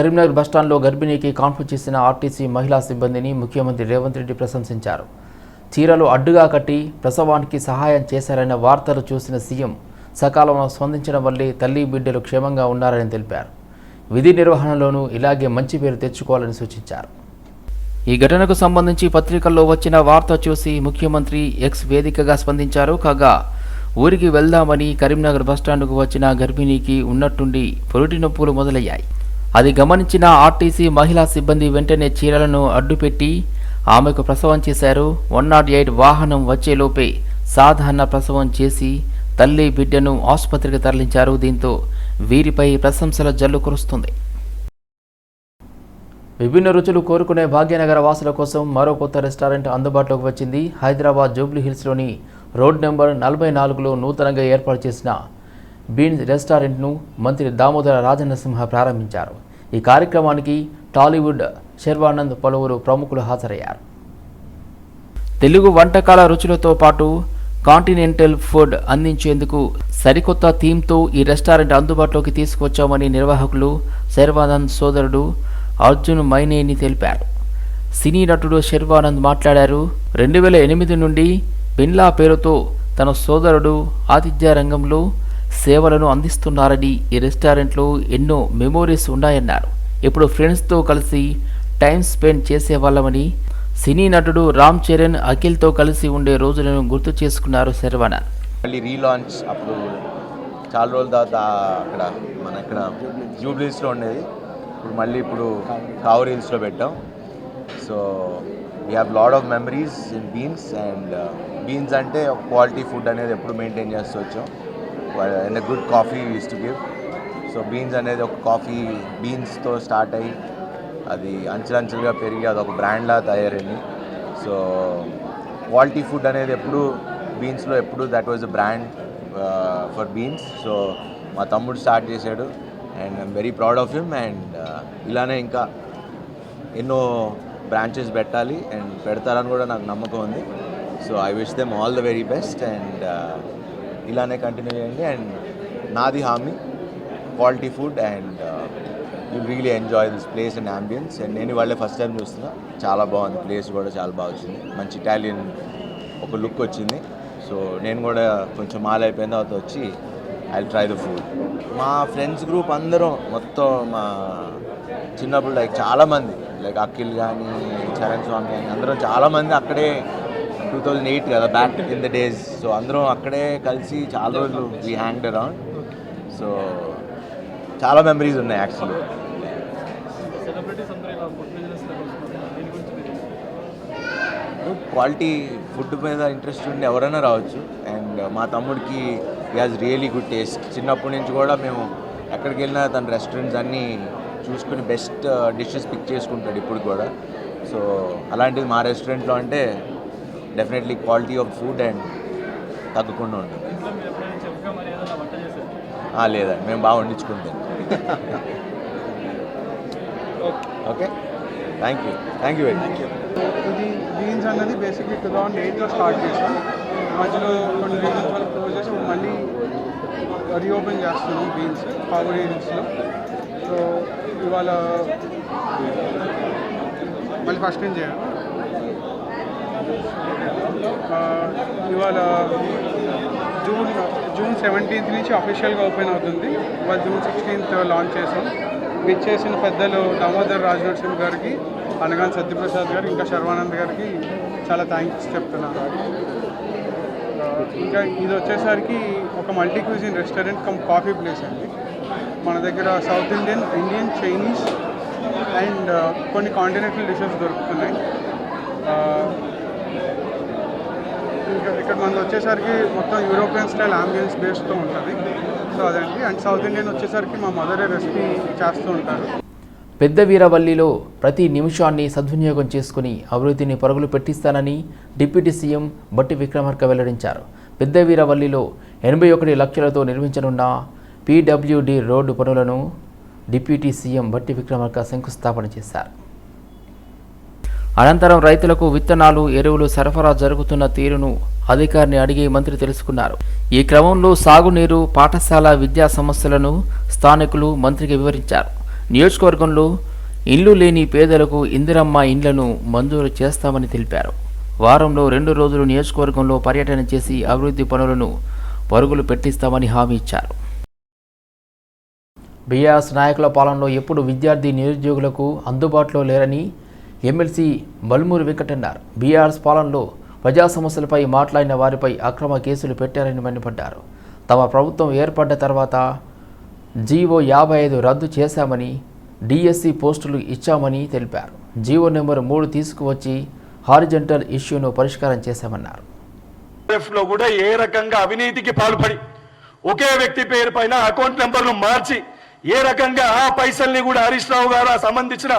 కరీంనగర్ బస్టాండ్లో గర్భిణీకి కాన్పు చేసిన ఆర్టీసీ మహిళా సిబ్బందిని ముఖ్యమంత్రి రేవంత్ రెడ్డి ప్రశంసించారు. చీరలు అడ్డుగా కట్టి ప్రసవానికి సహాయం చేశారనే వార్తలు చూసిన సీఎం సకాలంలో స్పందించడం వల్లే తల్లి బిడ్డలు క్షేమంగా ఉన్నారని తెలిపారు. విధి నిర్వహణలోనూ ఇలాగే మంచి పేరు తెచ్చుకోవాలని సూచించారు. ఈ ఘటనకు సంబంధించి పత్రికల్లో వచ్చిన వార్త చూసి ముఖ్యమంత్రి ఎక్స్ వేదికగా స్పందించారు. కాగా ఊరికి వెళ్దామని కరీంనగర్ బస్టాండ్కు వచ్చిన గర్భిణీకి ఉన్నట్టుండి పొరుటి నొప్పులు మొదలయ్యాయి. అది గమనించిన ఆర్టీసీ మహిళా సిబ్బంది వెంటనే చీరలను అడ్డుపెట్టి ఆమెకు ప్రసవం చేశారు. వన్ నాట్ ఎయిట్ వాహనం వచ్చేలోపే సాధారణ ప్రసవం చేసి తల్లి బిడ్డను ఆసుపత్రికి తరలించారు. దీంతో వీరిపై ప్రశంసల జల్లు కురుస్తుంది. విభిన్న రుచులు కోరుకునే భాగ్యనగర వాసుల కోసం మరో కొత్త రెస్టారెంట్ అందుబాటులోకి వచ్చింది. హైదరాబాద్ జూబ్లీ హిల్స్లోని రోడ్ నెంబర్ నలభై నాలుగులో నూతనంగా ఏర్పాటు చేసిన బీన్స్ రెస్టారెంట్ను మంత్రి దామోదర రాజనరసింహ ప్రారంభించారు. ఈ కార్యక్రమానికి టాలీవుడ్ శర్వానంద్ పలువురు ప్రముఖులు హాజరయ్యారు. తెలుగు వంటకాల రుచులతో పాటు కాంటినెంటల్ ఫుడ్ అందించేందుకు సరికొత్త థీమ్తో ఈ రెస్టారెంట్ అందుబాటులోకి తీసుకొచ్చామని నిర్వాహకులు శర్వానంద్ సోదరుడు అర్జున్ మైనేని తెలిపారు. సినీ నటుడు శర్వానంద్ మాట్లాడారు రెండు వేల ఎనిమిది నుండి బిన్లా పేరుతో తన సోదరుడు ఆతిథ్య రంగంలో సేవలను అందిస్తున్నారని ఈ రెస్టారెంట్లో ఎన్నో మెమోరీస్ ఉన్నాయన్నారు. ఇప్పుడు ఫ్రెండ్స్తో కలిసి టైం స్పెండ్ చేసేవాళ్ళమని సినీ నటుడు రామ్ చరణ్ అఖిల్తో కలిసి ఉండే రోజులను గుర్తు చేసుకున్నారు శర్వణ. మళ్ళీ రీలాంచ్ అప్పుడు చాలా రోజుల తర్వాత అక్కడ మన ఇక్కడ జూబ్లీస్లో ఉండేది. ఇప్పుడు మళ్ళీ ఇప్పుడు కావూర్ హిల్స్లో పెట్టాం. So we have lot of memories in beans and beans అంటే క్వాలిటీ ఫుడ్ అనేది ఎప్పుడు మెయింటైన్ చేస్తూ వచ్చాం. And good coffee use to give so beans అనేది ఒక కాఫీ బీన్స్తో స్టార్ట్ అయ్యి అది అంచెలంచెలుగా పెరిగి అది ఒక బ్రాండ్లా తయారైంది. సో క్వాలిటీ ఫుడ్ అనేది ఎప్పుడు బీన్స్లో ఎప్పుడు that was a brand for beans so మా తమ్ముడు స్టార్ట్ చేశాడు and I'm very proud of him and ఇలానే ఇంకా ఎన్నో బ్రాంచెస్ పెట్టాలి అండ్ పెడతారని కూడా నాకు నమ్మకం ఉంది. So I wish them all the very best and ఇలానే కంటిన్యూ చేయండి. అండ్ నాది హామీ quality food and you really enjoy this place and ambience and నేను వాళ్ళే ఫస్ట్ టైం చూస్తున్నా. చాలా బాగుంది. ప్లేస్ కూడా చాలా బాగా వచ్చింది. మంచి ఇటాలియన్ ఒక లుక్ వచ్చింది. సో నేను కూడా కొంచెం మాల్ అయిపోయిన తర్వాత వచ్చి ఐ ట్రై ద ఫుడ్ మా ఫ్రెండ్స్ గ్రూప్ అందరం మొత్తం మా చిన్నప్పుడు లైక్ చాలామంది లైక్ అఖిల్ కానీ చరణ్ స్వామి కానీ అందరం చాలామంది అక్కడే టూ థౌజండ్ ఎయిట్ కదా back in the days so అందరం అక్కడే కలిసి చాలా రోజులు వీ హ్యాంగ్ అరౌండ్ సో చాలా మెమరీస్ ఉన్నాయి యాక్చువల్లీ క్వాలిటీ ఫుడ్ మీద ఇంట్రెస్ట్ ఉండి ఎవరైనా రావచ్చు. అండ్ మా తమ్ముడికి ఈ హాజ్ రియలీ గుడ్ టేస్ట్ చిన్నప్పటి నుంచి కూడా మేము ఎక్కడికి వెళ్ళినా తన రెస్టారెంట్స్ అన్నీ చూసుకుని బెస్ట్ డిషెస్ పిక్ చేసుకుంటాడు ఇప్పుడు కూడా. సో అలాంటిది మా రెస్టారెంట్లో అంటే definitely quality of food and తగ్గకుండా ఉంటుంది. లేదండి. మేము బాగా వండించుకుంటాం. Okay. Thank you thank you very much ఇది బీన్స్ అన్నది బేసిక్లీ టూ థౌజండ్ ఎయిట్లో స్టార్ట్ చేసాం. మధ్యలో కొన్ని రీజన్స్ వల్ల క్లోజ్ చేసి మళ్ళీ రీఓపెన్ చేస్తున్నాం బీన్స్ కావడి హిల్స్లో సో ఇవాళ మళ్ళీ ఫస్ట్ నుంచి చేయాలి. ఇవాళ జూన్ జూన్ సెవెంటీన్త్ నుంచి అఫీషియల్గా ఓపెన్ అవుతుంది. ఇవాళ జూన్ సిక్స్టీన్త్ లాంచ్ చేసాం. విచ్చేసిన పెద్దలు దామోదర్ రాజనరసింహ గారికి అనగాన్ సత్యప్రసాద్ గారు ఇంకా శర్వానంద్ గారికి చాలా థ్యాంక్స్ చెప్తున్నాను. ఇంకా ఇది వచ్చేసరికి ఒక multi cuisine restaurant come coffee place అండి. మన దగ్గర south Indian Indian Chinese and కొన్ని కాంటినెంటల్ డిషెస్ దొరుకుతున్నాయి. ఇక్కడ మనది వచ్చేసరికి మొత్తం యూరోపియన్ స్టైల్ ఆంబియన్స్ బేస్తో ఉంటుంది. సో అదండి. అండ్ సౌత్ ఇండియన్ వచ్చేసరికి మా మదరే రెసిపీ చేస్తూ ఉంటారు. పెద్ద వీరవల్లిలో ప్రతి నిమిషాన్ని సద్వినియోగం చేసుకుని అభివృద్ధిని పరుగులు పెట్టిస్తానని డిప్యూటీ సీఎం బట్టి విక్రమార్క వెల్లడించారు. పెద్ద వీరవల్లిలో ఎనభై ఒకటి లక్షలతో నిర్మించనున్న పీడబ్ల్యూడి రోడ్డు పనులను డిప్యూటీ సీఎం బట్టి విక్రమార్క శంకుస్థాపన చేశారు. అనంతరం రైతులకు విత్తనాలు ఎరువులు సరఫరా జరుగుతున్న తీరును అధికారిని అడిగి మంత్రి తెలుసుకున్నారు. ఈ క్రమంలో సాగునీరు పాఠశాల విద్యా సమస్యలను స్థానికులు మంత్రికి వివరించారు. నియోజకవర్గంలో ఇల్లు లేని పేదలకు ఇందిరమ్మ ఇండ్లను మంజూరు చేస్తామని తెలిపారు. వారంలో రెండు రోజులు నియోజకవర్గంలో పర్యటన చేసి అభివృద్ధి పనులను పరుగులు పెట్టిస్తామని హామీ ఇచ్చారు. బీఆర్ఎస్ నాయకుల పాలనలో ఎప్పుడు విద్యార్థి నిరుద్యోగులకు అందుబాటులో లేరని ఎమ్మెల్సీ బల్మూరి వెంకటన్నారు. బీఆర్ఎస్ పాలనలో ప్రజా సమస్యలపై మాట్లాడిన వారిపై అక్రమ కేసులు పెట్టారని మండిపడ్డారు. తమ ప్రభుత్వం ఏర్పడ్డ తర్వాత జీవో యాభై ఐదు రద్దు చేశామని డిఎస్సి పోస్టులు ఇచ్చామని తెలిపారు. జీవో నెంబర్ మూడు తీసుకువచ్చి హారిజెంటల్ ఇష్యూను పరిష్కారం చేశామన్నారు. లో కూడా ఏ రకంగా అవినీతికి పాల్పడి ఒకే వ్యక్తి పేరు పైన అకౌంట్ నెంబర్ను మార్చి ఏ రకంగా ఆ పైసల్ని కూడా హరీష్ రావు గారు సంబంధించిన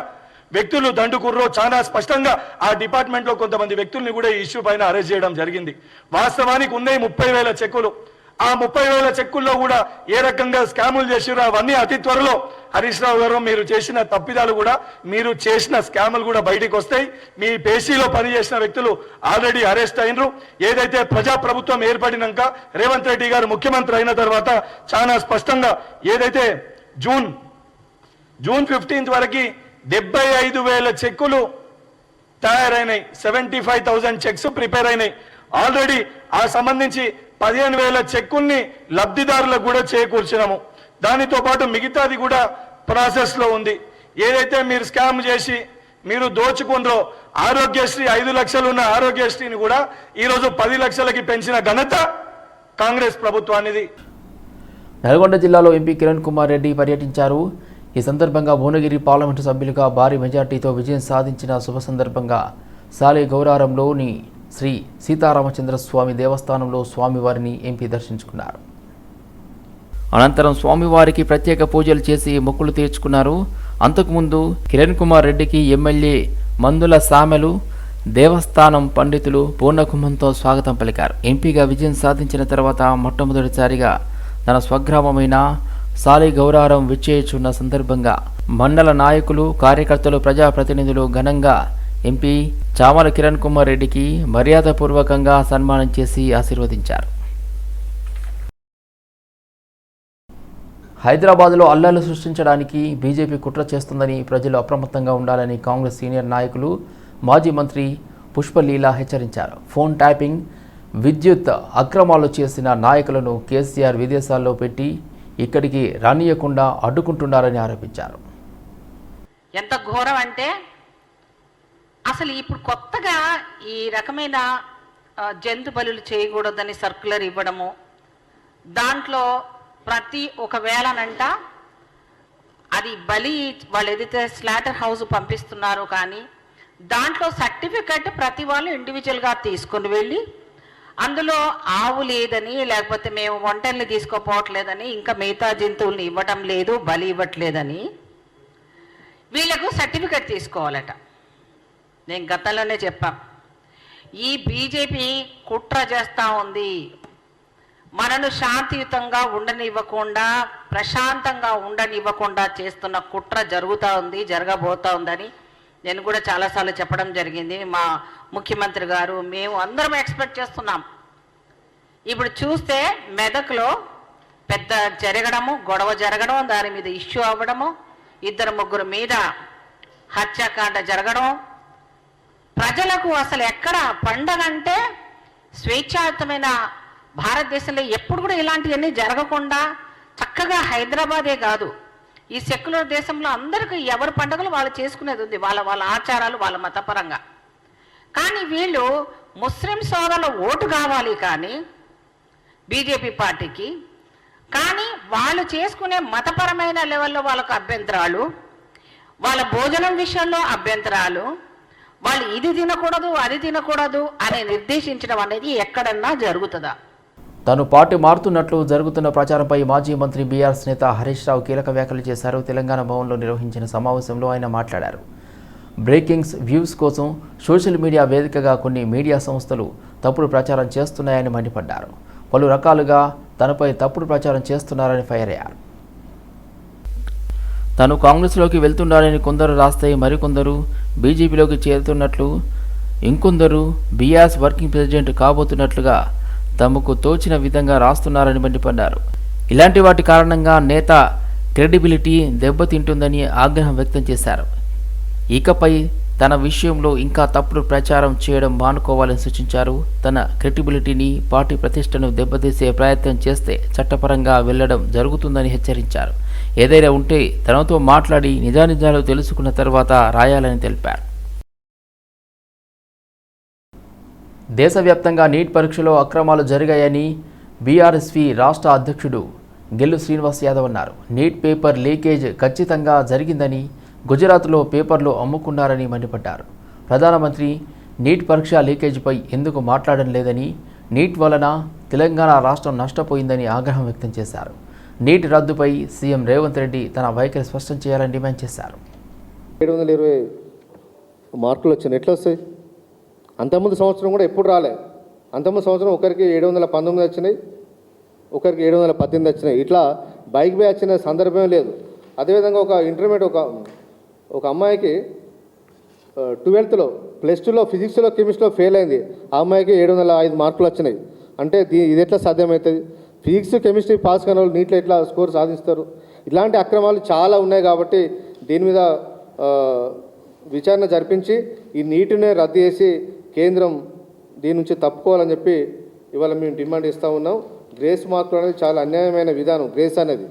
వ్యక్తులు దండుకుర్రో చాలా స్పష్టంగా ఆ డిపార్ట్మెంట్లో కొంతమంది వ్యక్తుల్ని కూడా ఈ ఇష్యూ పైన అరెస్ట్ చేయడం జరిగింది. వాస్తవానికి ఉన్నాయి ముప్పై వేల చెక్కులు. ఆ ముప్పై వేల చెక్కుల్లో కూడా ఏ రకంగా స్కాములు చేసిరో అవన్నీ అతి త్వరలో హరీష్ రావు గారు మీరు చేసిన తప్పిదాలు కూడా మీరు చేసిన స్కాములు కూడా బయటికి వస్తాయి మీ పేసీలో పనిచేసిన వ్యక్తులు ఆల్రెడీ అరెస్ట్ అయినరు. ఏదైతే ప్రజా ప్రభుత్వం ఏర్పడినాక రేవంత్ రెడ్డి గారు ముఖ్యమంత్రి అయిన తర్వాత చాలా స్పష్టంగా ఏదైతే జూన్ జూన్ ఫిఫ్టీన్త్ వరకు డెబ్బై ఐదు వేల చెక్కులు తయారైనాయి. Seventy five thousand cheques prepare అయినాయి ఆల్రెడీ ఆ సంబంధించి పదిహేను వేల చెక్కుల్ని లబ్ధిదారులకు కూడా చేకూర్చినాము. దానితో పాటు మిగతాది కూడా ప్రాసెస్లో ఉంది. ఏదైతే మీరు స్కామ్ చేసి మీరు దోచుకుండ్రో ఆరోగ్యశ్రీ ఐదు లక్షలు ఉన్న ఆరోగ్యశ్రీని కూడా ఈరోజు పది లక్షలకి పెంచిన ఘనత కాంగ్రెస్ ప్రభుత్వానిది. నల్గొండ జిల్లాలో ఎంపీ కిరణ్ కుమార్ రెడ్డి పర్యటించారు. ఈ సందర్భంగా భువనగిరి పార్లమెంటు సభ్యులుగా భారీ మెజార్టీతో విజయం సాధించిన శుభ సందర్భంగా సాలి గౌరారంలోని శ్రీ సీతారామచంద్ర స్వామి దేవస్థానంలో స్వామివారిని ఎంపీ దర్శించుకున్నారు. అనంతరం స్వామివారికి ప్రత్యేక పూజలు చేసి మొక్కులు తీర్చుకున్నారు. అంతకుముందు కిరణ్ కుమార్ రెడ్డికి ఎమ్మెల్యే మందుల సామెలు దేవస్థానం పండితులు పూర్ణకుంభంతో స్వాగతం పలికారు. ఎంపీగా విజయం సాధించిన తర్వాత మొట్టమొదటిసారిగా తన స్వగ్రామమైన సాలి గౌరారం విచ్చేయుచున్న సందర్భంగా మండల నాయకులు కార్యకర్తలు ప్రజాప్రతినిధులు ఘనంగా ఎంపీ చామల కిరణ్ కుమార్ రెడ్డికి మర్యాదపూర్వకంగా సన్మానం చేసి ఆశీర్వదించారు. హైదరాబాద్లో అల్లర్లు సృష్టించడానికి బీజేపీ కుట్ర చేస్తుందని ప్రజలు అప్రమత్తంగా ఉండాలని కాంగ్రెస్ సీనియర్ నాయకులు మాజీ మంత్రి పుష్పలీల హెచ్చరించారు. ఫోన్ ట్యాపింగ్ విద్యుత్ అక్రమాలు చేసిన నాయకులను కేసీఆర్ విదేశాల్లో పెట్టి ఇక్కడికి రానియకుండా అడ్డుకుంటున్నారని ఆరోపించారు. ఎంత ఘోరం అంటే అసలు ఇప్పుడు కొత్తగా ఈ రకమైన జంతు బలులు చేయకూడదని సర్క్యులర్ ఇవ్వడము దాంట్లో ప్రతి ఒకవేళనంట అది బలి వాళ్ళు ఏదైతే స్లాటర్ హౌస్ పంపిస్తున్నారో కానీ దాంట్లో సర్టిఫికెట్ ప్రతి వాళ్ళు ఇండివిజువల్గా తీసుకొని వెళ్ళి అందులో ఆవు లేదని లేకపోతే మేము వంటల్ని తీసుకోపోవట్లేదని ఇంకా మిగతా జంతువుల్ని ఇవ్వటం లేదు బలి ఇవ్వట్లేదని వీళ్ళకు సర్టిఫికెట్ తీసుకోవాలట. నేను గతంలోనే చెప్పా. ఈ బీజేపీ కుట్ర చేస్తూ ఉంది. మనను శాంతియుతంగా ఉండనివ్వకుండా ప్రశాంతంగా ఉండనివ్వకుండా చేస్తున్న కుట్ర జరుగుతూ ఉంది జరగబోతూ ఉందని నేను కూడా చాలాసార్లు చెప్పడం జరిగింది. మా ముఖ్యమంత్రి గారు మేము అందరం ఎక్స్పెక్ట్ చేస్తున్నాం. ఇప్పుడు చూస్తే మెదక్లో పెద్ద జరగడము గొడవ జరగడం దాని మీద ఇష్యూ అవ్వడము ఇద్దరు ముగ్గురు మీద హత్యాకాండ జరగడం. ప్రజలకు అసలు ఎక్కడ పండగ అంటే స్వేచ్ఛాయుతమైన భారతదేశంలో ఎప్పుడు కూడా ఇలాంటివన్నీ జరగకుండా చక్కగా హైదరాబాదే కాదు. ఈ సెక్యులర్ దేశంలో అందరికీ ఎవరి పండుగలు వాళ్ళు చేసుకునేది ఉంది. వాళ్ళ వాళ్ళ ఆచారాలు వాళ్ళ మతపరంగా. కానీ వీళ్ళు ముస్లిం సోదరుల ఓటు కావాలి కానీ బీజేపీ పార్టీకి. కానీ వాళ్ళు చేసుకునే మతపరమైన లెవెల్లో వాళ్ళకు అభ్యంతరాలు వాళ్ళ భోజనం విషయంలో అభ్యంతరాలు వాళ్ళు ఇది తినకూడదు అది తినకూడదు అని నిర్దేశించడం అనేది ఎక్కడన్నా జరుగుతుందా? తాను పార్టీ మారుతున్నట్లు జరుగుతున్న ప్రచారంపై మాజీ మంత్రి బీఆర్ఎస్ నేత హరీష్ రావు కీలక వ్యాఖ్యలు చేశారు. తెలంగాణ భవన్లో నిర్వహించిన సమావేశంలో ఆయన మాట్లాడారు. బ్రేకింగ్స్ వ్యూస్ కోసం సోషల్ మీడియా వేదికగా కొన్ని మీడియా సంస్థలు తప్పుడు ప్రచారం చేస్తున్నాయని మండిపడ్డారు. పలు రకాలుగా తనపై తప్పుడు ప్రచారం చేస్తున్నారని ఫైర్ అయ్యారు. తాను కాంగ్రెస్లోకి వెళ్తున్నారని కొందరు రాస్తే మరికొందరు బీజేపీలోకి చేరుతున్నట్లు ఇంకొందరు బీఆర్ఎస్ వర్కింగ్ ప్రెసిడెంట్ కాబోతున్నట్లుగా తమకు తోచిన విధంగా రాస్తున్నారని మండిపడ్డారు. ఇలాంటి వాటి కారణంగా నేత క్రెడిబిలిటీ దెబ్బతింటుందని ఆగ్రహం వ్యక్తం చేశారు. ఇకపై తన విషయంలో ఇంకా తప్పుడు ప్రచారం చేయడం మానుకోవాలని సూచించారు. తన క్రెడిబిలిటీని పార్టీ ప్రతిష్టను దెబ్బతీసే ప్రయత్నం చేస్తే చట్టపరంగా వెళ్ళడం జరుగుతుందని హెచ్చరించారు. ఏదైనా ఉంటే తనతో మాట్లాడి నిజానిజాలు తెలుసుకున్న తర్వాత రాయాలని తెలిపారు. దేశవ్యాప్తంగా నీట్ పరీక్షలో అక్రమాలు జరిగాయని బీఆర్ఎస్వి రాష్ట్ర అధ్యక్షుడు గెల్లు శ్రీనివాస్ యాదవ్ అన్నారు. నీట్ పేపర్ లీకేజ్ ఖచ్చితంగా జరిగిందని గుజరాత్లో పేపర్లు అమ్ముకున్నారని మండిపడ్డారు. ప్రధానమంత్రి నీట్ పరీక్ష లీకేజీపై ఎందుకు మాట్లాడడం లేదని నీట్ వలన తెలంగాణ రాష్ట్రం నష్టపోయిందని ఆగ్రహం వ్యక్తం చేశారు. నీట్ రద్దుపై సీఎం రేవంత్ రెడ్డి తన వైఖరి స్పష్టం చేయాలని డిమాండ్ చేశారు. ఏడు వందల ఇరవై మార్కులు వచ్చాయి ఎట్లా వస్తాయి? అంతకుముందు సంవత్సరం కూడా ఎప్పుడు రాలే. అంతకుముందు సంవత్సరం ఒకరికి ఏడు వందల పంతొమ్మిది వచ్చినాయి ఒకరికి ఏడు వందల పద్దెనిమిది వచ్చినాయి. ఇట్లా బైక్ బై వచ్చిన సందర్భమే లేదు. అదేవిధంగా ఒక ఇంటర్మీడియట్ ఒక ఒక అమ్మాయికి ట్వెల్త్లో ప్లస్ టూలో ఫిజిక్స్లో కెమిస్ట్రీలో ఫెయిల్ అయింది. ఆ అమ్మాయికి ఏడు వందల ఐదు మార్కులు వచ్చినాయి. అంటే దీ ఇది ఎట్లా సాధ్యమవుతుంది ఫిజిక్స్ కెమిస్ట్రీ పాస్ కాని వాళ్ళు నీట్లో ఎట్లా స్కోర్ సాధిస్తారు? ఇలాంటి అక్రమాలు చాలా ఉన్నాయి కాబట్టి దీని మీద విచారణ జరిపించి ఈ నీటినే రద్దు చేసి కేంద్రం దీని నుంచి తప్పుకోవాలని చెప్పి ఇవాళ మేము డిమాండ్ ఇస్తూ ఉన్నాం. గ్రేస్ మార్కులు అనేది చాలా అన్యాయమైన విధానం గ్రేస్ అనేది.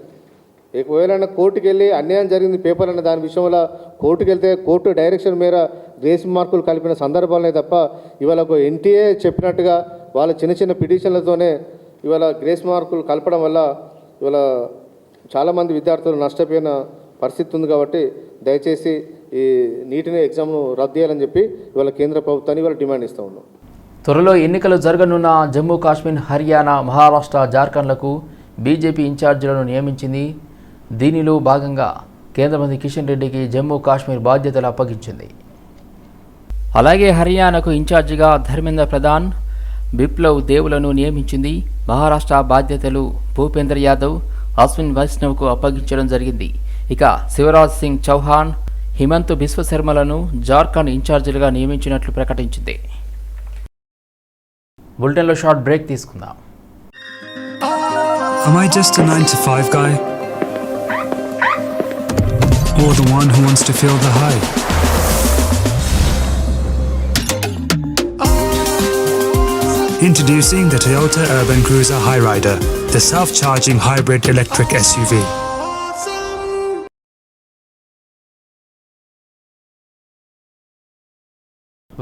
ఒకవేళ కోర్టుకు వెళ్ళి అన్యాయం జరిగింది పేపర్ అనే దాని విషయంలో కోర్టుకి వెళ్తే కోర్టు డైరెక్షన్ మేర గ్రేస్ మార్కులు కలిపిన సందర్భాలనే తప్ప ఇవాళ ఒక ఎన్టీఏ చెప్పినట్టుగా వాళ్ళ చిన్న చిన్న పిటిషన్లతోనే ఇవాళ గ్రేస్ మార్కులు కలపడం వల్ల ఇవాళ చాలామంది విద్యార్థులు నష్టపోయిన పరిస్థితి ఉంది కాబట్టి దయచేసి ఈ నీటిని ఎగ్జామ్ను రద్దు చేయాలని చెప్పి ఇవాళ కేంద్ర ప్రభుత్వాన్ని ఇవాళ డిమాండ్ ఇస్తూ ఉన్నాం. త్వరలో ఎన్నికలు జరగనున్న జమ్మూ కాశ్మీర్ హర్యానా మహారాష్ట్ర జార్ఖండ్లకు బీజేపీ ఇన్ఛార్జీలను నియమించింది. దీనిలో భాగంగా కేంద్ర మంత్రి కిషన్ రెడ్డికి జమ్మూ కాశ్మీర్ బాధ్యతలు అప్పగించింది. అలాగే హర్యానాకు ఇన్ఛార్జిగా ధర్మేంద్ర ప్రధాన్ బిప్లవ్ దేవులను నియమించింది. మహారాష్ట్ర బాధ్యతలు భూపేంద్ర యాదవ్ అశ్విన్ వైష్ణవ్కు అప్పగించడం జరిగింది. ఇక శివరాజ్ సింగ్ చౌహాన్ హిమంత్ బిశ్వశర్మలను జార్ఖండ్ ఇన్ఛార్జీలుగా నియమించినట్లు ప్రకటించింది బులెటిన్లో షార్ట్ బ్రేక్ తీసుకుందాం Am I just a 9 to 5 guy? Or the one who wants to feel the high? Introducing the Toyota Urban Cruiser Highrider, the self-charging hybrid electric SUV.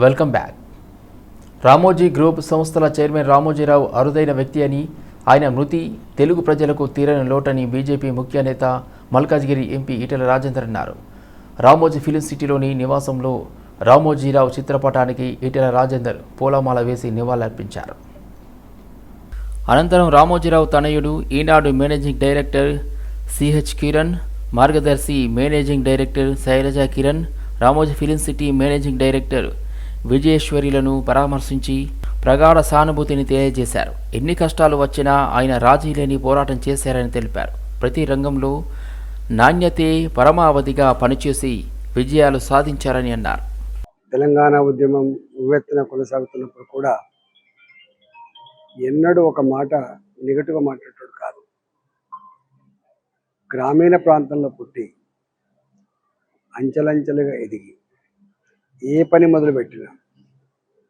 Welcome back. Ramoji group సంస్థల chairman Ramoji Rao అరుదైన వ్యక్తి అని ఆయన మృతి తెలుగు ప్రజలకు తీరని లోటని BJP ముఖ్య నేత మల్కాజ్గిరి ఎంపీ ఈటెల రాజేందర్ అన్నారు. రామోజీ ఫిలిం సిటీలోని నివాసంలో రామోజీరావు చిత్రపటానికి ఈటెల రాజేందర్ పూలమాల వేసి నివాళులర్పించారు. అనంతరం రామోజీరావు తనయుడు Eenadu managing director CH Kiran Margadarsi managing director Shailaja Kiran Ramoji film city managing director విజయేశ్వరిలను పరామర్శించి ప్రగాఢ సానుభూతిని తెలియజేశారు. ఎన్ని కష్టాలు వచ్చినా ఆయన రాజీ లేని పోరాటం చేశారని తెలిపారు. ప్రతి రంగంలో నాణ్యతే పరమావధిగా పనిచేసి విజయాలు సాధించారని అన్నారు. తెలంగాణ ఉద్యమం ఉవ్వెత్తున కొనసాగుతున్నప్పుడు కూడా ఎన్నడూ ఒక మాట నెగటివ్గా మాట్లాడేటోడు కాదు. గ్రామీణ ప్రాంతంలో పుట్టి అంచెలంచెలుగా ఎదిగి ఏ పని మొదలుపెట్టినా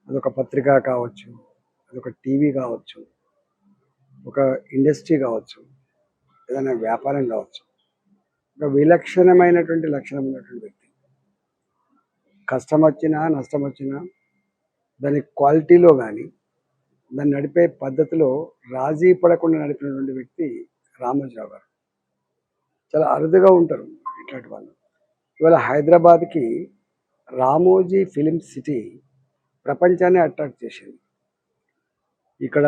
అదొక పత్రిక కావచ్చు అదొక టీవీ కావచ్చు ఒక ఇండస్ట్రీ కావచ్చు ఏదైనా వ్యాపారం కావచ్చు ఒక విలక్షణమైనటువంటి లక్షణం ఉన్నటువంటి వ్యక్తి. కష్టం వచ్చినా నష్టం వచ్చినా దాని క్వాలిటీలో కానీ దాన్ని నడిపే పద్ధతిలో రాజీ పడకుండా నడిపినటువంటి వ్యక్తి రామోజీరావు గారు. చాలా అరుదుగా ఉంటారు ఇట్లాంటి వాళ్ళు. ఇవాళ హైదరాబాద్కి రామోజీ ఫిలిం సిటీ ప్రపంచాన్ని అట్రాక్ట్ చేసింది. ఇక్కడ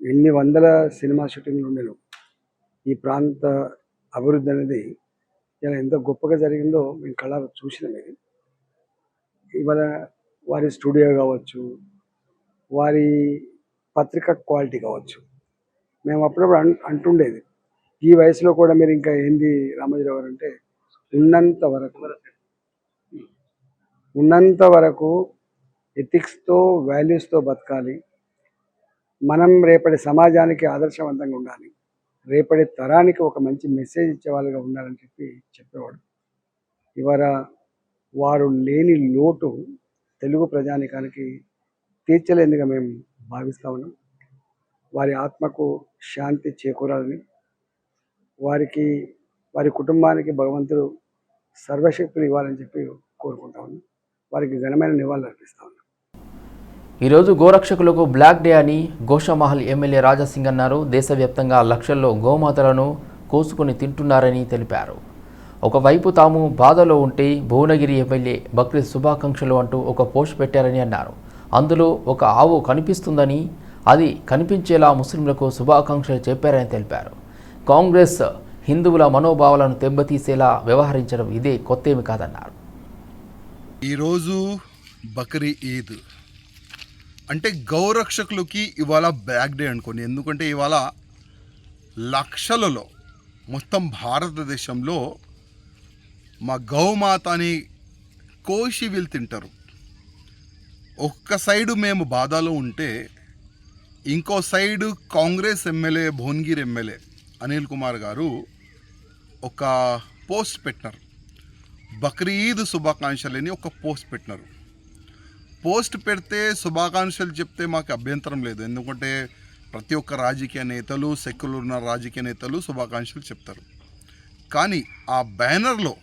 ఎన్ని వందల సినిమా షూటింగ్లు ఉండేను ఈ ప్రాంత అభివృద్ధి అనేది ఇలా ఎంత గొప్పగా జరిగిందో మేము కళ చూసినాం ఇది. ఇవాళ వారి స్టూడియో కావచ్చు వారి పత్రిక క్వాలిటీ కావచ్చు మేము అప్పుడప్పుడు అన్ అంటుండేది. ఈ వయసులో కూడా మీరు ఇంకా ఏంది రామోజీరావు గారు అంటే ఉన్నంత వరకు ఉన్నంత వరకు ఎథిక్స్తో వాల్యూస్తో బతకాలి. మనం రేపటి సమాజానికి ఆదర్శవంతంగా ఉండాలి. రేపటి తరానికి ఒక మంచి మెసేజ్ ఇచ్చేవాళ్ళుగా ఉండాలని చెప్పి చెప్పేవాడు. ఇవాళ వారు లేని లోటు తెలుగు ప్రజానికానికి తీర్చలేందుగా మేము భావిస్తా ఉన్నాం. వారి ఆత్మకు శాంతి చేకూరాలని వారికి వారి కుటుంబానికి భగవంతుడు సర్వశక్తులు ఇవ్వాలని చెప్పి కోరుకుంటా ఉన్నాం. వారికి ఘనమైన నివాళులు అర్పిస్తా ఉన్నాం. ఈరోజు గోరక్షకులకు బ్లాక్ డే అని గోషామహల్ ఎమ్మెల్యే రాజాసింగ్ అన్నారు. దేశవ్యాప్తంగా లక్షల్లో గోమాతలను కోసుకుని తింటున్నారని తెలిపారు. ఒకవైపు తాము బాధలో ఉంటే భువనగిరి ఎమ్మెల్యే బక్రీద్ శుభాకాంక్షలు అంటూ ఒక పోస్ట్ పెట్టారని అన్నారు. అందులో ఒక ఆవు కనిపిస్తుందని అది కనిపించేలా ముస్లింలకు శుభాకాంక్షలు చెప్పారని తెలిపారు. కాంగ్రెస్ హిందువుల మనోభావాలను దెబ్బతీసేలా వ్యవహరించడం ఇదే కొత్తేమి కాదన్నారు. ఈరోజు బక్రీ ఈద్. అంటే గౌరక్షకులకి ఇవాళ బ్యాక్ డే అనుకోండి. ఎందుకంటే ఇవాళ లక్షలలో మొత్తం భారతదేశంలో మా గౌమాతని కోసి వీళ్ళు తింటారు. ఒక్క సైడు మేము బాధలో ఉంటే ఇంకో side Congress MLA Bhuvanagiri MLA Anil Kumar గారు ఒక పోస్ట్ పెట్టినారు బక్రీద్ శుభాకాంక్షలని ఒక పోస్ట్ పెట్టినారు. పోస్ట్ పెడితే శుభాకాంక్షలు చెప్తే మాకు అభ్యంతరం లేదు. ఎందుకంటే ప్రతి ఒక్క రాజకీయ నేతలు సెక్యులర్ ఉన్న రాజకీయ నేతలు శుభాకాంక్షలు చెప్తారు. కానీ ఆ బ్యానర్లో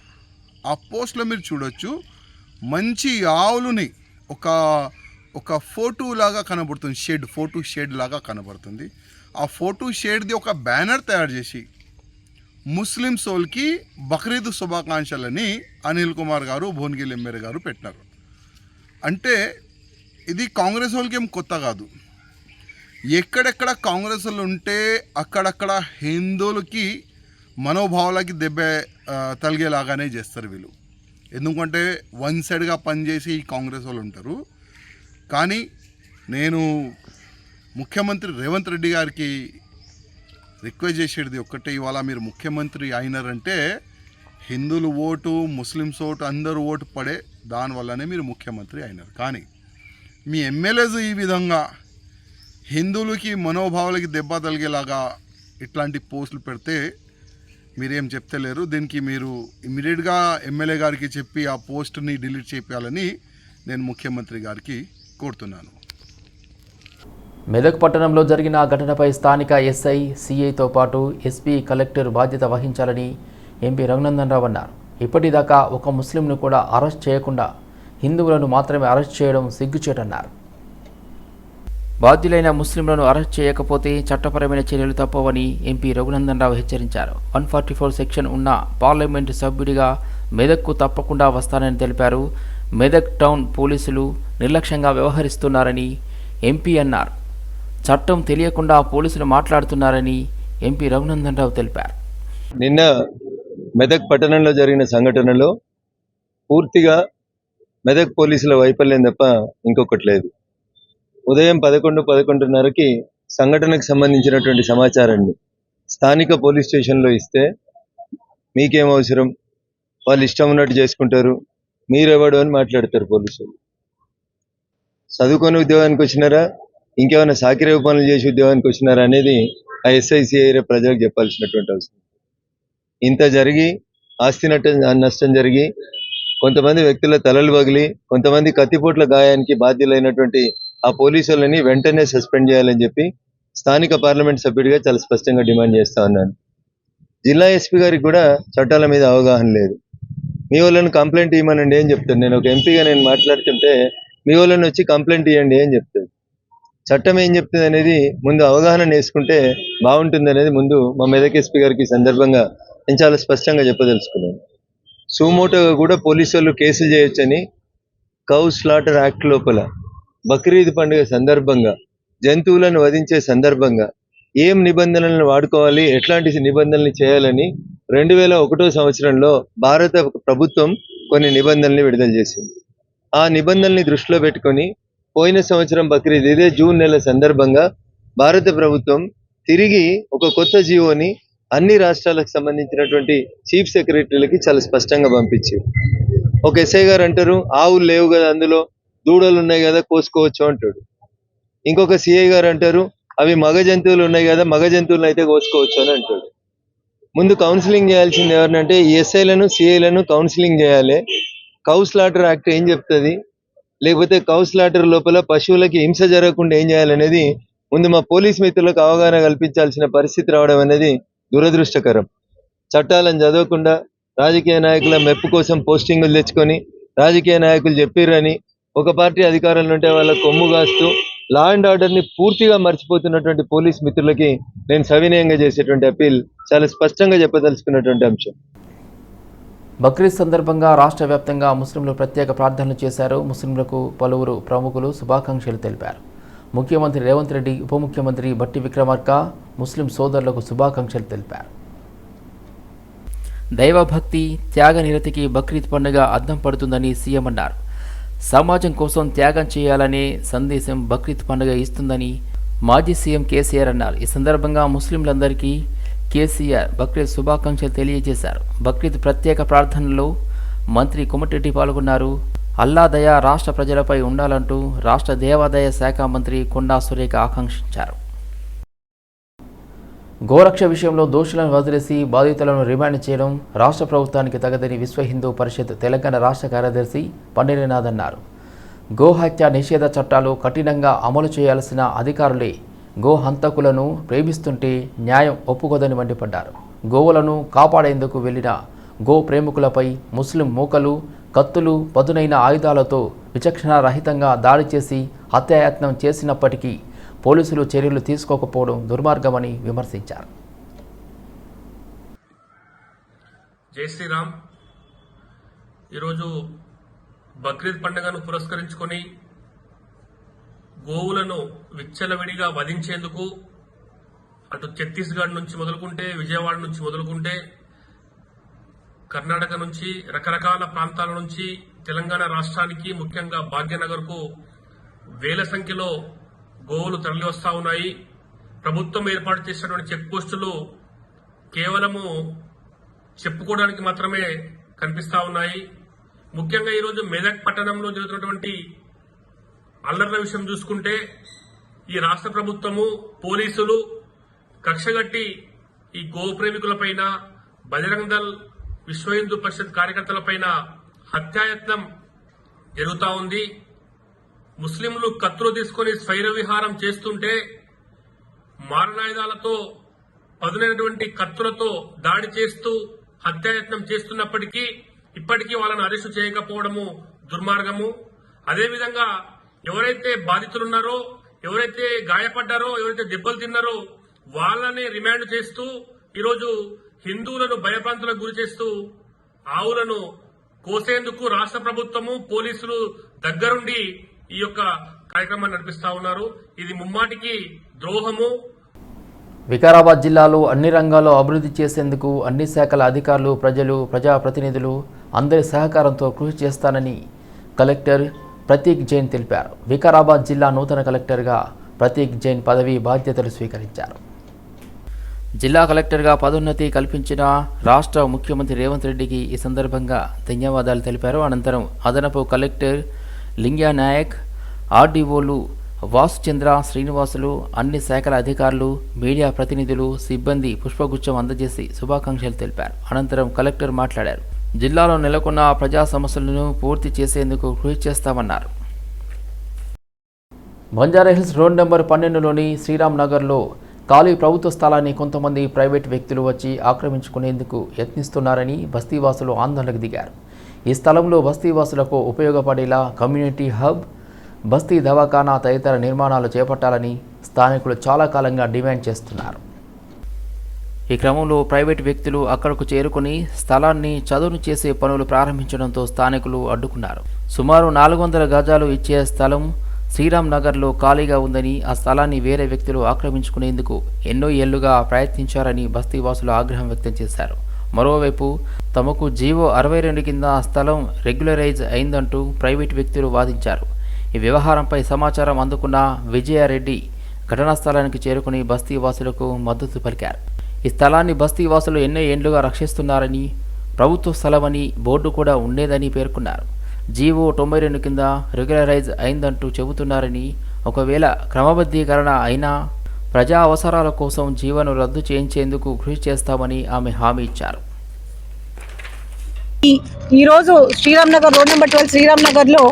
ఆ పోస్ట్లో మీరు చూడొచ్చు మంచి ఆవులని ఒక ఒక ఫోటో లాగా కనబడుతుంది షేడ్ ఫోటో షేడ్ లాగా కనబడుతుంది. ఆ ఫోటో షేడ్ది ఒక బ్యానర్ తయారు చేసి ముస్లిం సోల్కి బక్రీద్ శుభాకాంక్షలని అనిల్ కుమార్ గారు భువనగిరి ఎమ్మెల్యే గారు పెట్టినారు. అంటే ఇది కాంగ్రెస్ వాళ్ళకి ఏం కొత్త కాదు. ఎక్కడెక్కడ కాంగ్రెస్ వాళ్ళు ఉంటే అక్కడక్కడ హిందువులకి మనోభావాలకి దెబ్బ తలిగేలాగానే చేస్తారు వీళ్ళు. ఎందుకంటే వన్ సైడ్గా పనిచేసి కాంగ్రెస్ వాళ్ళు ఉంటారు. కానీ నేను ముఖ్యమంత్రి రేవంత్ రెడ్డి గారికి రిక్వెస్ట్ చేసేది ఒక్కటే ఇవాళ మీరు ముఖ్యమంత్రి అయినారంటే హిందువులు ఓటు ముస్లిమ్స్ ఓటు అందరూ ఓటు పడే దానివల్లనే మీరు ముఖ్యమంత్రి అయినారు. కానీ మీ ఎమ్మెల్యేస్ ఈ విధంగా హిందువులకి మనోభావాలకి దెబ్బ తగిలేలాగా ఇట్లాంటి పోస్టులు పెడితే మీరేం చెప్తలేరు? దీనికి మీరు ఇమ్మీడియట్గా ఎమ్మెల్యే గారికి చెప్పి ఆ పోస్ట్ని డిలీట్ చేయాలని నేను ముఖ్యమంత్రి గారికి కోరుతున్నాను. మెదక్ పట్టణంలో జరిగిన ఘటనపై స్థానిక ఎస్ఐ సిఐతో పాటు ఎస్పీ కలెక్టర్ బాధ్యత వహించాలని ఎంపీ రఘునందన్ రావు అన్నారు. ఇప్పటిదాకా ఒక ముస్లింను కూడా అరెస్ట్ చేయకుండా హిందువులను మాత్రమే అరెస్ట్ చేయడం సిగ్గుచేటన్నారు. బాధ్యులైన ముస్లింలను అరెస్ట్ చేయకపోతే చట్టపరమైన చర్యలు తప్పవని ఎంపీ రఘునందన్ రావు హెచ్చరించారు. వన్ ఫార్టీ ఫోర్ సెక్షన్ ఉన్న పార్లమెంటు సభ్యుడిగా మెదక్కు తప్పకుండా వస్తానని తెలిపారు. మెదక్ టౌన్ పోలీసులు నిర్లక్ష్యంగా వ్యవహరిస్తున్నారని ఎంపీ అన్నారు. చట్టం తెలియకుండా పోలీసులు మాట్లాడుతున్నారని ఎంపీ రఘునందన్ రావు తెలిపారు. నిన్న మెదక్ పట్టణంలో జరిగిన సంఘటనలో పూర్తిగా మెదక్ పోలీసుల వైఫల్యం తప్ప ఇంకొకటి లేదు. ఉదయం పదకొండు పదకొండున్నరకి సంఘటనకు సంబంధించినటువంటి సమాచారాన్ని స్థానిక పోలీస్ స్టేషన్లో ఇస్తే మీకేం అవసరం? వాళ్ళు ఇష్టం ఉన్నట్టు చేసుకుంటారు. మీరెవడు అని మాట్లాడతారు పోలీసులు. చదువుకొని ఉద్యోగానికి వచ్చినారా? ఇంకేమైనా సాకిరేవ పనులు చేసి ఉద్యోగానికి వచ్చినారా అనేది ఆ ఎస్ఐసిఐ ప్రజలకు చెప్పాల్సినటువంటి అవసరం. ఇంత జరిగి ఆస్తి నష్టం నష్టం జరిగి కొంతమంది వ్యక్తుల తలలు పగిలి కొంతమంది కత్తిపోట్ల గాయానికి బాధ్యులైనటువంటి ఆ పోలీసులని వెంటనే సస్పెండ్ చేయాలని చెప్పి స్థానిక పార్లమెంట్ సభ్యుడిగా చాలా స్పష్టంగా డిమాండ్ చేస్తా ఉన్నాను. జిల్లా ఎస్పీ గారికి కూడా చట్టాల మీద అవగాహన లేదు. మీ వాళ్ళని కంప్లైంట్ ఇవ్వమనండి ఏం చెప్తాను. నేను ఒక ఎంపీగా నేను మాట్లాడుతుంటే మీ వాళ్ళని వచ్చి కంప్లైంట్ ఇవ్వండి ఏం చెప్తాను. చట్టం ఏం చెప్తుంది అనేది ముందు అవగాహన నేర్చుకుంటే బాగుంటుంది అనేది ముందు మా మెదక్ ఎస్పీ గారికి సందర్భంగా నేను చాలా స్పష్టంగా చెప్పదలుచుకున్నాను. సుమోటోగా కూడా పోలీసు వాళ్ళు కేసులు చేయొచ్చని కౌ స్లాటర్ యాక్ట్ లోపల బక్రీద్ పండుగ సందర్భంగా జంతువులను వధించే సందర్భంగా ఏం నిబంధనలను వాడుకోవాలి ఎట్లాంటి నిబంధనలు చేయాలని రెండు వేల ఒకటో సంవత్సరంలో భారత ప్రభుత్వం కొన్ని నిబంధనల్ని విడుదల చేసింది. ఆ నిబంధనల్ని దృష్టిలో పెట్టుకొని పోయిన సంవత్సరం బక్రీద్ ఇదే జూన్ నెల సందర్భంగా భారత ప్రభుత్వం తిరిగి ఒక కొత్త జీవోని అన్ని రాష్ట్రాలకు సంబంధించినటువంటి చీఫ్ సెక్రటరీలకి చాలా స్పష్టంగా పంపించారు ఒక ఎస్ఐ గారు అంటారు ఆవులు లేవు కదా అందులో దూడలు ఉన్నాయి కదా కోసుకోవచ్చు అంటాడు. ఇంకొక సిఐ గారు అంటారు అవి మగ జంతువులు ఉన్నాయి కదా మగ జంతువులను అయితే కోసుకోవచ్చు అని అంటాడు. ముందు కౌన్సిలింగ్ చేయాల్సింది ఎవరినంటే ఎస్ఐలను సిఐలను కౌన్సిలింగ్ చేయాలి. కౌస్లాటర్ యాక్ట్ ఏం చెప్తుంది? లేకపోతే కౌస్లాటర్ లోపల పశువులకి హింస జరగకుండా ఏం చేయాలనేది ముందు మా పోలీస్ మిత్రులకు అవగాహన కల్పించాల్సిన పరిస్థితి రావడం అనేది దురదృష్టకరం. చట్టాలను చదవకుండా రాజకీయ నాయకుల మెప్పు కోసం పోస్టింగులు తెచ్చుకొని రాజకీయ నాయకులు చెప్పిర్రని ఒక పార్టీ అధికారంలో ఉంటే వాళ్ళ కొమ్ము కాస్తూ లా అండ్ ఆర్డర్ని పూర్తిగా మర్చిపోతున్నటువంటి పోలీస్ మిత్రులకి నేను సవినయంగా చేసేటువంటి అప్పీల్ చాలా స్పష్టంగా చెప్పదలుచుకున్నటువంటి అంశం. బక్రీద్ సందర్భంగా రాష్ట్ర వ్యాప్తంగా ముస్లింలు ప్రత్యేక ప్రార్థనలు చేశారు. ముస్లింలకు పలువురు ప్రముఖులు శుభాకాంక్షలు తెలిపారు. ముఖ్యమంత్రి రేవంత్ రెడ్డి ఉప ముఖ్యమంత్రి బట్టి విక్రమార్క ముస్లిం సోదరులకు శుభాకాంక్షలు తెలిపారు. దైవభక్తి త్యాగ నిరతికి బక్రీద్ పండుగ అద్దం పడుతుందని సీఎం అన్నారు. సమాజం కోసం త్యాగం చేయాలనే సందేశం బక్రీద్ పండుగ ఇస్తుందని మాజీ సీఎం కేసీఆర్ అన్నారు. ఈ సందర్భంగా ముస్లింలందరికీ కేసీఆర్ బక్రీద్ శుభాకాంక్షలు తెలియజేశారు. బక్రీద్ ప్రత్యేక ప్రార్థనలో మంత్రి కొమటిరెడ్డి పాల్గొన్నారు. అల్లా దయ రాష్ట్ర ప్రజలపై ఉండాలంటూ రాష్ట్ర దేవాదాయ శాఖ మంత్రి కొండా సురేఖ ఆకాంక్షించారు. గోరక్ష విషయంలో దోషులను వదిలేసి బాధితులను రిమాండ్ చేయడం రాష్ట్ర ప్రభుత్వానికి తగదని విశ్వ హిందూ పరిషత్ తెలంగాణ రాష్ట్ర కార్యదర్శి పండిరినాథ్ అన్నారు. గోహత్య నిషేధ చట్టాలు కఠినంగా అమలు చేయాల్సిన అధికారులే గో హంతకులను ప్రేమిస్తుంటే న్యాయం ఒప్పుకోదని మండిపడ్డారు. గోవులను కాపాడేందుకు వెళ్ళిన గో ప్రేమికులపై ముస్లిం మూకలు కత్తులు పదునైన ఆయుధాలతో విచక్షణారహితంగా దాడి చేసి హత్యాయత్నం చేసినప్పటికీ పోలీసులు చర్యలు తీసుకోకపోవడం దుర్మార్గమని విమర్శించారు. జై శ్రీరామ్. ఈరోజు బక్రీద్ పండుగను పురస్కరించుకొని గోవులను విచ్చలవిడిగా వధించేందుకు అటు ఛత్తీస్గఢ్ నుంచి మొదలుకుంటే విజయవాడ నుంచి మొదలుకుంటే కర్ణాటక నుంచి రకరకాల ప్రాంతాల నుంచి తెలంగాణ రాష్ట్రానికి ముఖ్యంగా భాగ్యనగర్కు వేల సంఖ్యలో గోవులు తరలి వస్తా ఉన్నాయి. ప్రభుత్వం ఏర్పాటు చేసినటువంటి చెక్ పోస్టులు కేవలము చెప్పుకోవడానికి మాత్రమే కనిపిస్తా ఉన్నాయి. ముఖ్యంగా ఈరోజు మెదక్ పట్టణంలో జరుగుతున్నటువంటి అల్లర్ల విషయం చూసుకుంటే ఈ రాష్ట్ర ప్రభుత్వము పోలీసులు కక్షగట్టి ఈ గోప్రేమికులపైన బజరంగ్ దళ్ విశ్వ హిందూ పరిషత్ కార్యకర్తలపైన హత్యాయత్నం జరుగుతా ఉంది. ముస్లింలు కత్తులు తీసుకొని స్వైర విహారం చేస్తుంటే మారణాయుధాలతో పదునైనటువంటి కత్తులతో దాడి చేస్తూ హత్యాయత్నం చేస్తున్నప్పటికీ ఇప్పటికీ వాళ్ళని అరెస్టు చేయకపోవడము దుర్మార్గము. అదేవిధంగా ఎవరైతే బాధితులున్నారో ఎవరైతే గాయపడ్డారో ఎవరైతే దెబ్బలు తిన్నారో వాళ్ళని రిమాండ్ చేస్తూ ఈరోజు హిందువులను భయప్రాంతులకు గురి చేస్తూ ఆవులను కోసేందుకు రాష్ట్ర ప్రభుత్వము పోలీసులు దగ్గరుండి ఈ యొక్క కార్యక్రమాన్ని నడిపిస్తా ఉన్నారు. ఇది ముమ్మాటికి ద్రోహము. వికారాబాద్ జిల్లాలో అన్ని రంగాల్లో అభివృద్ధి చేసేందుకు అన్ని శాఖల అధికారులు ప్రజలు ప్రజాప్రతినిధులు అందరి సహకారంతో కృషి చేస్తానని కలెక్టర్ ప్రతీక్ జైన్ తెలిపారు. వికారాబాద్ జిల్లా నూతన కలెక్టర్గా ప్రతీక్ జైన్ పదవి బాధ్యతలు స్వీకరించారు. జిల్లా కలెక్టర్గా పదోన్నతి కల్పించిన రాష్ట్ర ముఖ్యమంత్రి రేవంత్ రెడ్డికి ఈ సందర్భంగా ధన్యవాదాలు తెలిపారు. అనంతరం అదనపు కలెక్టర్ లింగ్యా నాయక్ ఆర్డీఓలు వాసుచంద్ర శ్రీనివాసులు అన్ని శాఖల అధికారులు మీడియా ప్రతినిధులు సిబ్బంది పుష్పగుచ్చం అందజేసి శుభాకాంక్షలు తెలిపారు. అనంతరం కలెక్టర్ మాట్లాడారు. జిల్లాలో నెలకొన్న ప్రజా సమస్యలను పూర్తి చేసేందుకు కృషి చేస్తామన్నారు. బంజారాహిల్స్ రోడ్ నెంబర్ పన్నెండులోని శ్రీరామ్ నగర్లో ఖాళీ ప్రభుత్వ స్థలాన్ని కొంతమంది ప్రైవేట్ వ్యక్తులు వచ్చి ఆక్రమించుకునేందుకు యత్నిస్తున్నారని బస్తీవాసులు ఆందోళనకు దిగారు. ఈ స్థలంలో బస్తీవాసులకు ఉపయోగపడేలా కమ్యూనిటీ హబ్ బస్తీ దవాఖానా తదితర నిర్మాణాలు చేపట్టాలని స్థానికులు చాలా కాలంగా డిమాండ్ చేస్తున్నారు. ఈ క్రమంలో ప్రైవేటు వ్యక్తులు అక్కడకు చేరుకుని స్థలాన్ని చదును చేసే పనులు ప్రారంభించడంతో స్థానికులు అడ్డుకున్నారు. సుమారు నాలుగు వందల గజాలు ఇచ్చే స్థలం శ్రీరామ్ నగర్లో ఖాళీగా ఉందని ఆ స్థలాన్ని వేరే వ్యక్తులు ఆక్రమించుకునేందుకు ఎన్నో ఏళ్ళుగా ప్రయత్నించారని బస్తీవాసులు ఆగ్రహం వ్యక్తం చేశారు. మరోవైపు తమకు జీవో అరవై రెండు కింద ఆ స్థలం రెగ్యులరైజ్ అయిందంటూ ప్రైవేటు వ్యక్తులు వాదించారు. ఈ వ్యవహారంపై సమాచారం అందుకున్న విజయారెడ్డి ఘటనా స్థలానికి చేరుకుని బస్తీవాసులకు మద్దతు పలికారు. ఈ స్థలాన్ని బస్తీవాసులు ఎన్నో ఏండ్లుగా రక్షిస్తున్నారని ప్రభుత్వ స్థలమని బోర్డు కూడా ఉండేదని పేర్కొన్నారు. జీవో తొంభై రెండు కింద రెగ్యులరైజ్ అయిందంటూ చెబుతున్నారని ఒకవేళ క్రమబద్ధీకరణ అయినా ప్రజా అవసరాల కోసం జీవను రద్దు చేయించేందుకు కృషి చేస్తామని ఆమె హామీ ఇచ్చారు. ఈ ఈరోజు Sriram Nagar road number twelve Sriram నగర్లో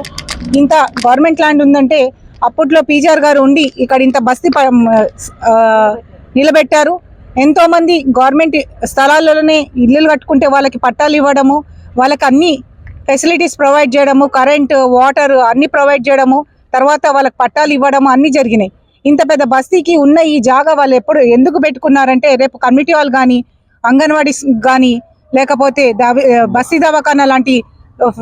ఇంత గవర్నమెంట్ ల్యాండ్ ఉందంటే అప్పట్లో పీజీఆర్ గారు ఉండి ఇక్కడ ఇంత బస్తీ నిలబెట్టారు. ఎంతో మంది గవర్నమెంట్ స్థలాలలోనే ఇల్లులు కట్టుకుంటే వాళ్ళకి పట్టాలు ఇవ్వడము వాళ్ళకి అన్ని ఫెసిలిటీస్ ప్రొవైడ్ చేయడము కరెంట్ వాటర్ అన్ని ప్రొవైడ్ చేయడము తర్వాత వాళ్ళకి పట్టాలు ఇవ్వడము అన్ని జరిగినాయి. ఇంత పెద్ద బస్తీకి ఉన్న ఈ జాగా వాళ్ళు ఎప్పుడు ఎందుకు పెట్టుకున్నారంటే రేపు కమ్యూనిటీ హాల్ కానీ అంగన్వాడీస్ కానీ లేకపోతే బస్తీ దవాఖానా లాంటి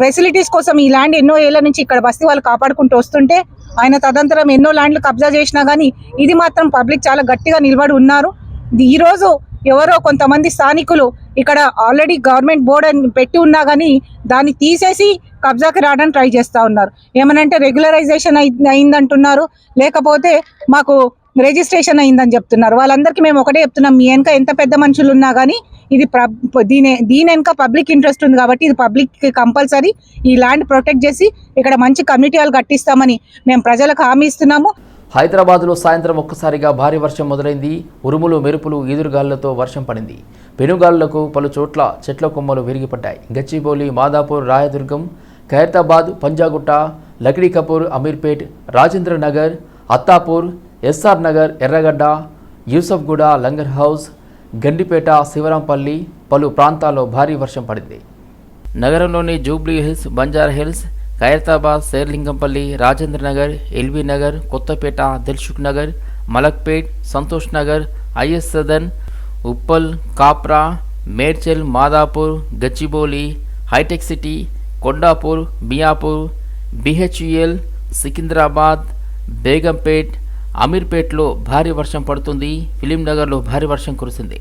ఫెసిలిటీస్ కోసం ఈ ల్యాండ్ ఎన్నో ఏళ్ళ నుంచి ఇక్కడ బస్తీ వాళ్ళు కాపాడుకుంటూ వస్తుంటే ఆయన తదంతరం ఎన్నో ల్యాండ్లు కబ్జా చేసినా కానీ ఇది మాత్రం పబ్లిక్ చాలా గట్టిగా నిలబడి ఉన్నారు. ఈరోజు ఈ రోజు ఎవరో కొంతమంది స్థానికులు ఇక్కడ ఆల్రెడీ గవర్నమెంట్ బోర్డు అని పెట్టి ఉన్నా కానీ దాన్ని తీసేసి కబ్జాకి రావడానికి ట్రై చేస్తూ ఉన్నారు. ఏమనంటే రెగ్యులరైజేషన్ అయిందంటున్నారు. లేకపోతే మాకు రిజిస్ట్రేషన్ అయిందని చెప్తున్నారు. వాళ్ళందరికీ మేము ఒకటే చెప్తున్నాం. మీ వెనక ఎంత పెద్ద మనుషులు ఉన్నా కానీ ఇది ప్రబ్ దీని దీని వెనక పబ్లిక్ ఇంట్రెస్ట్ ఉంది కాబట్టి ఇది పబ్లిక్ కంపల్సరీ ఈ ల్యాండ్ ప్రొటెక్ట్ చేసి ఇక్కడ మంచి కమ్యూనిటీ వాళ్ళు కట్టిస్తామని మేము ప్రజలకు హామీ ఇస్తున్నాము. హైదరాబాద్లో సాయంత్రం ఒక్కసారిగా భారీ వర్షం మొదలైంది. ఉరుములు మెరుపులు ఈదురుగాలులతో వర్షం పడింది. పెనుగాలులకు పలు చోట్ల చెట్ల కొమ్మలు విరిగిపడ్డాయి. గచ్చిబౌలి మాదాపూర్ రాయదుర్గం ఖైరతాబాద్ పంజాగుట్ట లక్డీ కపూర్ అమీర్పేట్ రాజేంద్ర నగర్ అత్తాపూర్ ఎస్ఆర్ నగర్ ఎర్రగడ్డ యూసఫ్గూడ లంగర్ హౌస్ గండిపేట శివరాంపల్లి పలు ప్రాంతాల్లో భారీ వర్షం పడింది. నగరంలోని Jubilee Hills Banjara Hills Khairatabad Serilingampally Rajendra Nagar LB Nagar Kothapet Dilsukh Nagar Malakpet Santosh Nagar IS Sadan Uppal Kapra Medchal Madhapur Gachibowli Hitech City Kondapur Miyapur BHEL Secunderabad Begumpet అమీర్పేట్లో భారీ వర్షం పడుతుంది ఫిలింనగర్లో భారీ వర్షం కురిసింది.